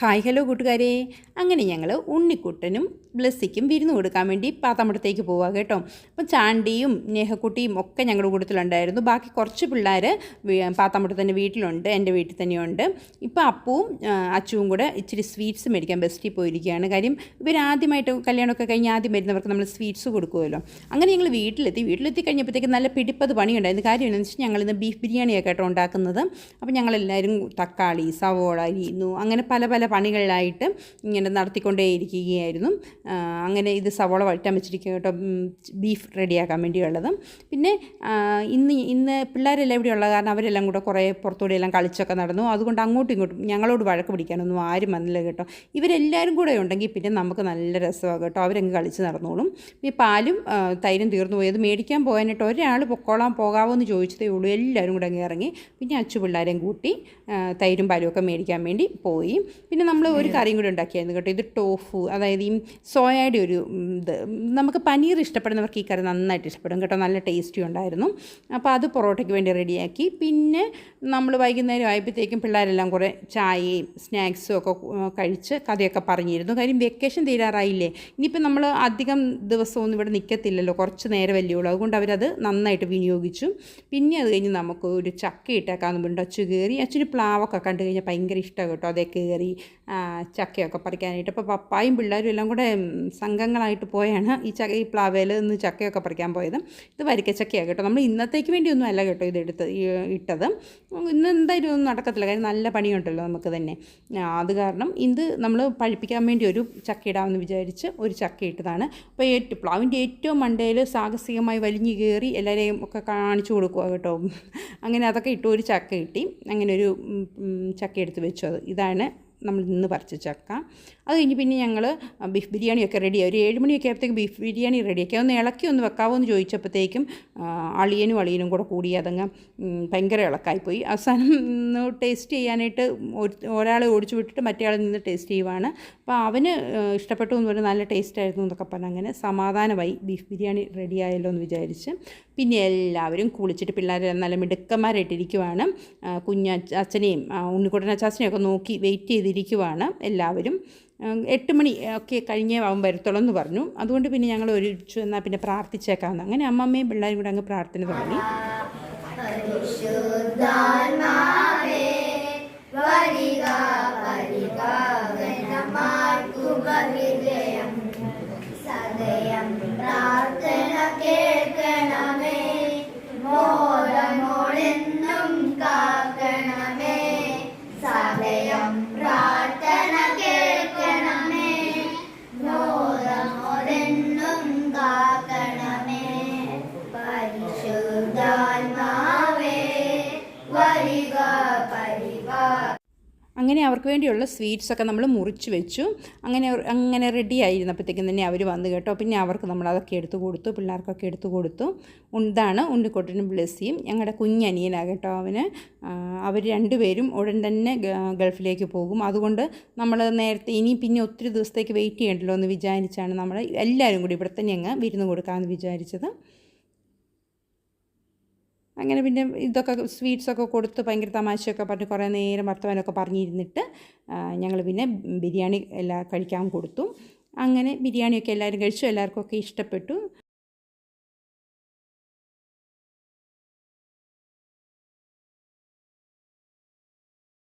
Hi hello കൂട്ടുകാരെ. അങ്ങനെ ഞങ്ങൾ ഉണ്ണിക്കുട്ടനും ബ്ലസ്സിക്കും വിരുന്ന് കൊടുക്കാൻ വേണ്ടി പാത്തമ്പടത്തേക്ക് പോവുക കേട്ടോ. അപ്പം ചാണ്ടിയും നേഹക്കുട്ടിയും ഒക്കെ ഞങ്ങളുടെ കൂട്ടത്തിലുണ്ടായിരുന്നു. ബാക്കി കുറച്ച് പിള്ളേർ പാത്തമ്പടത്ത് തന്നെ വീട്ടിലുണ്ട് എന്റെ വീട്ടിൽ തന്നെയുണ്ട്. ഇപ്പോൾ അപ്പവും അച്ചുവും കൂടെ ഇച്ചിരി സ്വീറ്റ്സ് മേടിക്കാൻ ബെസ്റ്റിൽ പോയിരിക്കുകയാണ്. കാര്യം ഇവർ ആദ്യമായിട്ട് കല്യാണമൊക്കെ കഴിഞ്ഞ് ആദ്യം വരുന്നവർക്ക് നമ്മൾ സ്വീറ്റ്സ് കൊടുക്കുമല്ലോ അങ്ങനെ ഞങ്ങൾ വീട്ടിലെത്തി. വീട്ടിലെത്തി കഴിഞ്ഞപ്പോഴത്തേക്ക് നല്ല പിടിപ്പത് പണിയുണ്ടായിരുന്നു. കാര്യം എന്താണെന്ന് വെച്ചാൽ ഞങ്ങളിന്ന് ബീഫ് ബിരിയാണിയൊക്കെ കേട്ടോ ഉണ്ടാക്കുന്നത്. അപ്പോൾ ഞങ്ങളെല്ലാവരും തക്കാളി സവോള ഇന്നു അങ്ങനെ പല പല പണികളിലായിട്ട് ഇങ്ങനെ നടത്തിക്കൊണ്ടേയിരിക്കുകയായിരുന്നു. അങ്ങനെ ഇത് സവോള വഴറ്റാൻ വെച്ചിരിക്കുക കേട്ടോ ബീഫ് റെഡിയാക്കാൻ വേണ്ടിയുള്ളത്. പിന്നെ ഇന്ന് ഇന്ന് പിള്ളേരെല്ലാം ഇവിടെ ഉള്ള കാരണം അവരെല്ലാം കൂടെ കുറേ പുറത്തൂടെ എല്ലാം കളിച്ചൊക്കെ നടന്നു. അതുകൊണ്ട് അങ്ങോട്ടും ഇങ്ങോട്ടും ഞങ്ങളോട് വഴക്ക് പിടിക്കാനൊന്നും ആരും വന്നില്ല കേട്ടോ. ഇവരെല്ലാവരും കൂടെ ഉണ്ടെങ്കിൽ പിന്നെ നമുക്ക് നല്ല രസമാണ് കേട്ടോ. അവരങ്ങ് കളിച്ച് നടന്നോളും. ഈ പാലും തൈരും തീർന്നു പോയത് മേടിക്കാൻ പോകാനായിട്ട് ഒരാൾ പൊക്കോളാൻ പോകാമോ എന്ന് ചോദിച്ചതേ ഉള്ളൂ. എല്ലാവരും കൂടെ അങ്ങ് ഇറങ്ങി. പിന്നെ അച്ചു പിള്ളേരെയും കൂട്ടി തൈരും പാലും ഒക്കെ മേടിക്കാൻ വേണ്ടി പോയി. പിന്നെ നമ്മൾ ഒരു കാര്യം കൂടി ഉണ്ടാക്കിയായിരുന്നു കേട്ടോ. ഇത് ടോഫു അതായത് ഈ സോയയുടെ ഒരു ഇത് നമുക്ക് പനീർ ഇഷ്ടപ്പെടുന്നവർക്ക് ഈ കറി നന്നായിട്ട് ഇഷ്ടപ്പെടും കേട്ടോ. നല്ല ടേസ്റ്റി ഉണ്ടായിരുന്നു. അപ്പോൾ അത് പൊറോട്ടയ്ക്ക് വേണ്ടി റെഡിയാക്കി. പിന്നെ നമ്മൾ വൈകുന്നേരം ആയപ്പോഴത്തേക്കും പിള്ളേരെല്ലാം കുറേ ചായയും സ്നാക്സും ഒക്കെ കഴിച്ച് കഥയൊക്കെ പറഞ്ഞിരുന്നു. കാര്യം വെക്കേഷൻ തീരാറായില്ലേ. ഇനിയിപ്പോൾ നമ്മൾ അധികം ദിവസമൊന്നും ഇവിടെ നിൽക്കത്തില്ലല്ലോ കുറച്ച് നേരം വലിയ ഉള്ളൂ. അതുകൊണ്ട് അവരത് നന്നായിട്ട് വിനിയോഗിച്ചു. പിന്നെ അത് കഴിഞ്ഞ് നമുക്ക് ഒരു ചക്ക ഇട്ടേക്കാന്ന് പറഞ്ഞു അച്ചു കയറി അച്ഛന് പ്ലാവൊക്കെ കണ്ടു കഴിഞ്ഞാൽ ഭയങ്കര ഇഷ്ടമാണ് കേട്ടോ. അതേ കയറി ചക്കയൊക്കെ പറിക്കാനായിട്ട്. അപ്പോൾ പപ്പായും പിള്ളേരും എല്ലാം കൂടെ സംഘങ്ങളായിട്ട് പോയാണ് ഈ ചക്ക ഈ പ്ലാവേൽ നിന്ന് ചക്കയൊക്കെ പറിക്കാൻ പോയത്. ഇത് വരിക്കച്ചക്കയാണ് കേട്ടോ. നമ്മൾ ഇന്നത്തേക്ക് വേണ്ടിയൊന്നും അല്ല കേട്ടോ ഇത് എടുത്ത് ഇട്ടത്. ഇന്ന് എന്തായാലും ഒന്നും നടക്കത്തില്ല. കാര്യം നല്ല പണിയുണ്ടല്ലോ നമുക്ക് തന്നെ. അത് കാരണം ഇത് നമ്മൾ പഴിപ്പിക്കാൻ വേണ്ടി ഒരു ചക്ക ഇടാമെന്ന് വിചാരിച്ച് ഒരു ചക്ക ഇട്ടതാണ്. അപ്പോൾ ഏറ്റവും പ്ലാവിന്റെ ഏറ്റവും മണ്ടയിൽ സാഹസികമായി വലിഞ്ഞു കയറി എല്ലാവരെയും ഒക്കെ കാണിച്ചു കൊടുക്കുക കേട്ടോ. അങ്ങനെ അതൊക്കെ ഇട്ട് ഒരു ചക്ക കിട്ടി അങ്ങനെ ഒരു ചക്ക എടുത്ത് വെച്ചു. അത് ഇതാണ് നമ്മൾ ഇന്ന് പറിച്ച ചക്ക അത് കഴിഞ്ഞ് പിന്നെ ഞങ്ങൾ ബീഫ് ബിരിയാണിയൊക്കെ റെഡിയായി ഒരു ഏഴ് മണിയൊക്കെ ആയപ്പോഴത്തേക്കും ബീഫ് ബിരിയാണി റെഡിയാക്കി ഒന്ന് ഇളക്കി ഒന്ന് വെക്കാവോ എന്ന് ചോദിച്ചപ്പോഴത്തേക്കും അളിയനും അളിയനും കൂടെ കൂടി അതങ്ങ് ഭയങ്കര ഇളക്കായിപ്പോയി. അവസാനം ടേസ്റ്റ് ചെയ്യാനായിട്ട് ഒരു- ഒരാളെ ഓടിച്ചു വിട്ടിട്ട് മറ്റേ ആളിൽ നിന്ന് ടേസ്റ്റ് ചെയ്യുവാണ്. അപ്പോൾ അവന് ഇഷ്ടപ്പെട്ടു എന്ന് പറഞ്ഞാൽ നല്ല ടേസ്റ്റ് ആയിരുന്നു എന്നൊക്കെ പറഞ്ഞ്. അങ്ങനെ സമാധാനമായി ബീഫ് ബിരിയാണി റെഡിയായല്ലോ എന്ന് വിചാരിച്ച് പിന്നെ എല്ലാവരും കുളിച്ചിട്ട് പിള്ളേരെ നല്ല മിടുക്കന്മാരായിട്ടിരിക്കുവാണ്. കുഞ്ഞ അച്ഛനെയും ഉണ്ണിക്കുട്ടൻ അച്ചാച്ചനെയും ഒക്കെ നോക്കി വെയിറ്റ് ചെയ്തിരിക്കുവാണ് എല്ലാവരും എട്ട് മണി ഒക്കെ കഴിഞ്ഞേ ആവും വരത്തുള്ളൂ എന്ന് പറഞ്ഞു. അതുകൊണ്ട് പിന്നെ ഞങ്ങൾ ഒരുമിച്ച് എന്നാൽ പിന്നെ പ്രാർത്ഥിച്ചേക്കാം അങ്ങനെ അമ്മമ്മയും പിള്ളേരും കൂടെ അങ്ങ് പ്രാർത്ഥന തുടങ്ങി. സദയം സദയം പ്രാർത്ഥന അങ്ങനെ അവർക്ക് വേണ്ടിയുള്ള സ്വീറ്റ്സൊക്കെ നമ്മൾ മുറിച്ച് വെച്ചു. അങ്ങനെ അങ്ങനെ റെഡി ആയിരുന്നപ്പോഴത്തേക്കും തന്നെ അവർ വന്നു കേട്ടോ. പിന്നെ അവർക്ക് നമ്മൾ അതൊക്കെ എടുത്തു കൊടുത്തു പിള്ളേർക്കൊക്കെ എടുത്തു കൊടുത്തു. ഉണ്ടാണ് ഉണ്ണിക്കൊട്ടനും ബ്ലെസ്സിയും. ഞങ്ങളുടെ കുഞ്ഞനിയനാണ് കേട്ടോ അവന്. അവർ രണ്ടുപേരും ഉടൻ തന്നെ ഗൾഫിലേക്ക് പോകും. അതുകൊണ്ട് നമ്മൾ നേരത്തെ ഇനി പിന്നെ ഒത്തിരി ദിവസത്തേക്ക് വെയിറ്റ് ചെയ്യണ്ടല്ലോ എന്ന് വിചാരിച്ചാണ് നമ്മൾ എല്ലാവരും കൂടി ഇവിടെ തന്നെ അങ്ങ് വിരുന്ന് കൊടുക്കാമെന്ന് വിചാരിച്ചത്. അങ്ങനെ പിന്നെ ഇതൊക്കെ സ്വീറ്റ്സൊക്കെ കൊടുത്ത് ഭയങ്കര തമാശയൊക്കെ പറഞ്ഞ് കുറേ നേരം വർത്തമാനമൊക്കെ പറഞ്ഞിരുന്നിട്ട് ഞങ്ങൾ പിന്നെ ബിരിയാണി എല്ലാം കഴിക്കാൻ കൊടുത്തു. അങ്ങനെ ബിരിയാണിയൊക്കെ എല്ലാവരും കഴിച്ചു. എല്ലാവർക്കും ഒക്കെ ഇഷ്ടപ്പെട്ടു.